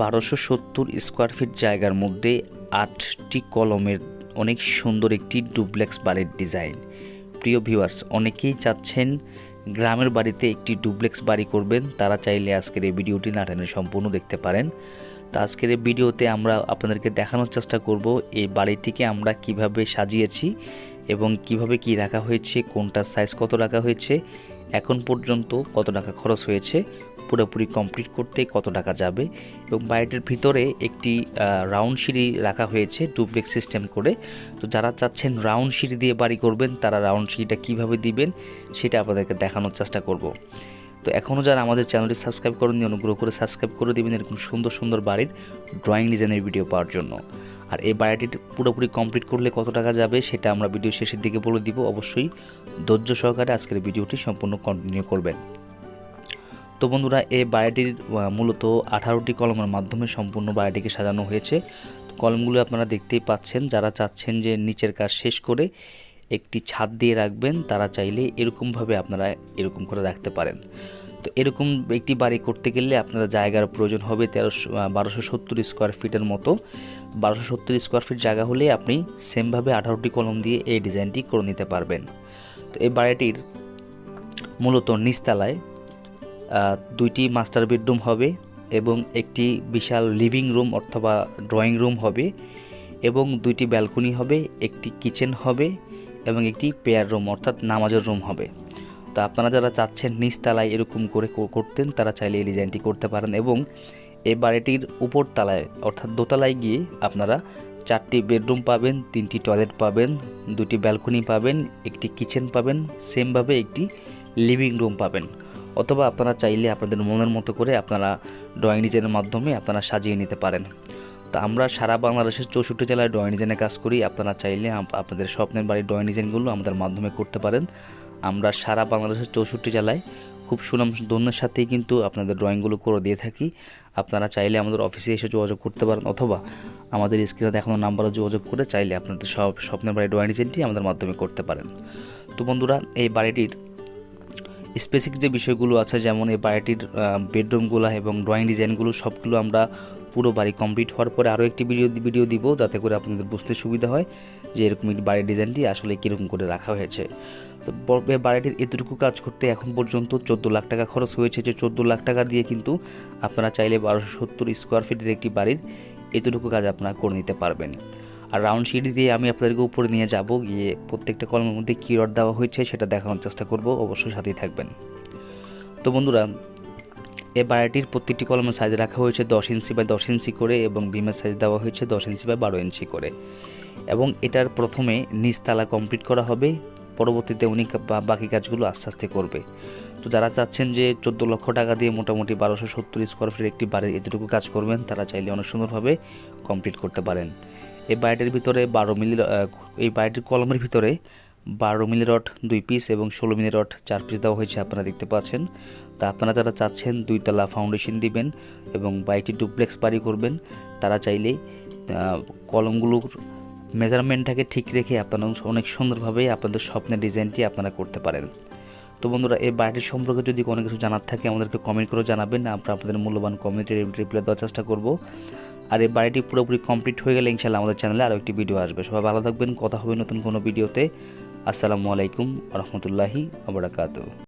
বারোশো সত্তর square feet জায়গার মধ্যে আটটি কলমের অনেক সুন্দর একটি ডুপ্লেক্স বাড়ির ডিজাইন। প্রিয় ভিউয়ার্স, অনেকেই চাচ্ছেন গ্রামের বাড়িতে একটি ডুপ্লেক্স বাড়ি করবেন, তারা চাইলে আজকের এই ভিডিওটি না টেনে সম্পূর্ণ দেখতে পারেন। তো আজকের এই ভিডিওতে আমরা আপনাদেরকে দেখানোর চেষ্টা করব এই বাড়িটিকে আমরা কীভাবে সাজিয়েছি এবং কীভাবে কি রাখা হয়েছে কোনটার সাইজ কত রাখা হয়েছে, এখন পর্যন্ত কত টাকা খরচ হয়েছে পুরোপুরি কমপ্লিট করতে কত টাকা যাবে এবং বাড়িটির ভিতরে একটি রাউন্ড সিঁড়ি রাখা হয়েছে ডুপ্লেক্স সিস্টেম করে। তো যারা চাচ্ছেন রাউন্ড সিঁড়ি দিয়ে বাড়ি করবেন, তারা রাউন্ড সিঁড়িটা কীভাবে দিবেন সেটা আপনাদেরকে দেখানোর চেষ্টা করব। তো এখনও যারা আমাদের চ্যানেলটি সাবস্ক্রাইব করেননি, অনুগ্রহ করে সাবস্ক্রাইব করে দেবেন এরকম সুন্দর সুন্দর বাড়ির ড্রয়িং ডিজাইনের ভিডিও পাওয়ার জন্য। আর এই বাড়িটি পুরোপুরি কমপ্লিট করলে কত টাকা যাবে সেটা আমরা ভিডিও শেষের দিকে বলে দিব। অবশ্যই ধৈর্য সহকারে আজকের ভিডিওটি সম্পূর্ণ কন্টিনিউ করবেন। তো বন্ধুরা এই বাড়িটির আহ, মূলত আঠারোটি কলমের মাধ্যমে সম্পূর্ণ বাড়িটিকে সাজানো হয়েছে। কলমগুলো আপনারা দেখতেই পাচ্ছেন যারা চাচ্ছেন যে নিচের কাজ শেষ করে একটি ছাদ দিয়ে রাখবেন তারা চাইলে এরকমভাবে আপনারা এরকম করে রাখতে পারেন। তো এরকম একটি বাড়ি করতে গেলে আপনারা জায়গার প্রয়োজন হবে তেরোশো বারোশো সত্তর স্কোয়ার ফিটের মতো। বারোশো সত্তর স্কোয়ার ফিট জায়গা হলে আপনি সেমভাবে আঠারোটি কলম দিয়ে এই ডিজাইনটি করে নিতে পারবেন। তো এই বাড়িটির মূলত নিচতলায় আহ, দুইটি মাস্টার বেডরুম হবে এবং একটি বিশাল লিভিং রুম অথবা ড্রয়িং রুম হবে এবং দুইটি ব্যালকনি হবে, একটি কিচেন হবে এবং একটি পেয়ার রুম অর্থাৎ নামাজের রুম হবে। তো আপনারা যারা চাচ্ছেন নিচতলায় এরকম করে করতেন, তারা চাইলে এই ডিজাইনটি করতে পারেন এবং এই বাড়িটির উপর তলায় অর্থাৎ দোতলায় গিয়ে আপনারা চারটি বেডরুম পাবেন, তিনটি টয়লেট পাবেন, দুটি ব্যালকনি পাবেন, একটি কিচেন পাবেন, সেমভাবে একটি লিভিং রুম পাবেন। অথবা আপনারা চাইলে আপনাদের মনের মতো করে আপনারা ড্রয়িং ডিজাইনের মাধ্যমে আপনারা সাজিয়ে নিতে পারেন। তো আমরা সারা বাংলাদেশের চৌষট্টি জেলায় ড্রয়িং ডিজাইনে কাজ করি। আপনারা চাইলে আপনাদের স্বপ্নের বাড়ির ড্রয়িং ডিজাইনগুলো আমাদের মাধ্যমে করতে পারেন। আমরা সারা বাংলাদেশের চৌষট্টি জেলায় খুব সুনাম ধন্যের সাথেই কিন্তু আপনাদের ড্রয়িংগুলো করে দিয়ে থাকি। আপনারা চাইলে আমাদের অফিসে এসে যোগাযোগ করতে পারেন অথবা আমাদের স্ক্রিনে দেখানো নাম্বারও যোগাযোগ করে চাইলে আপনাদের সব, স্বপ্নের বাড়ির ড্রয়িং ডিজাইনটি আমাদের মাধ্যমে করতে পারেন। তো বন্ধুরা, এই বাড়িটির স্পেসিফিক যে বিষয়গুলো আছে, যেমন এই বাড়িটির বেডরুমগুলো এবং ড্রয়িং ডিজাইনগুলো সবগুলো আমরা পুরো বাড়ি কমপ্লিট হওয়ার পরে আরও একটি ভিডিও ভিডিও দিব যাতে করে আপনাদের বুঝতে সুবিধা হয় যে এরকম বাড়ির ডিজাইনটি আসলে কীরকম করে রাখা হয়েছে। তো বাড়িটির এতটুকু কাজ করতে এখন পর্যন্ত চোদ্দ লাখ টাকা খরচ হয়েছে। যে চোদ্দ লাখ টাকা দিয়ে কিন্তু আপনারা চাইলে বারোশো সত্তর স্কোয়ার ফিটের একটি বাড়ির এতটুকু কাজ আপনারা করে নিতে পারবেন। আর রাউন্ড শিট দিয়ে আমি আপনাদেরকে উপরে নিয়ে যাব, গিয়ে প্রত্যেকটা কলমের মধ্যে কী রড দেওয়া হয়েছে, সেটা দেখানোর চেষ্টা করব, অবশ্যই সাথেই থাকবেন। তো বন্ধুরা এ বাড়িটির প্রত্যেকটি কলমের সাইজ রাখা হয়েছে দশ ইঞ্চি বাই দশ ইঞ্চি করে এবং বিমের সাইজ দেওয়া হয়েছে দশ ইঞ্চি বাই বারো ইঞ্চি করে। এবং এটার প্রথমে নিচতলা কমপ্লিট করা হবে। পরবর্তীতে উনি বাকি কাজগুলো আস্তে আস্তে করবে। তো যারা চাচ্ছেন যে চোদ্দ লক্ষ টাকা দিয়ে মোটামুটি বারোশো সত্তর স্কোয়ার ফিটের একটি বাড়ি এতটুকু কাজ করবেন, তারা চাইলে অনেক সুন্দরভাবে কমপ্লিট করতে পারেন। এই বাড়িটির ভিতরে বারো মিলি এই বাড়িটির কলমের ভিতরে বারো মিলি রড, দুই পিস এবং ষোলো মিলি রড, চার পিস দেওয়া হয়েছে আপনারা দেখতে পাচ্ছেন। তা আপনারা যারা চাচ্ছেন, দুইতলা ফাউন্ডেশন দিবেন এবং বাড়িটি ডুপ্লেক্স বাড়ি করবেন, তারা চাইলে কলমগুলোর মেজারমেন্টটাকে ঠিক রেখে আপনারা অনেক সুন্দরভাবে আপনাদের স্বপ্নের ডিজাইনটি আপনারা করতে পারেন। তো বন্ধুরা, এই বাড়িটির সম্পর্কে যদি কোনো কিছু জানার থাকে, আমাদেরকে কমেন্ট করে জানাবেন। আমরা আপনাদের মূল্যবান কমেন্টের রিপ্লাই দেওয়ার চেষ্টা করব। আর এই বাড়িটি পুরোপুরি কমপ্লিট হয়ে গেলে ইনশাল্লাহ আমাদের চ্যানেলে আরও একটি ভিডিও আসবে। সবাই ভালো থাকবেন, কথা হবে নতুন কোনো ভিডিওতে আসসালামু আলাইকুম রহমতুল্লাহি আবরাকাতু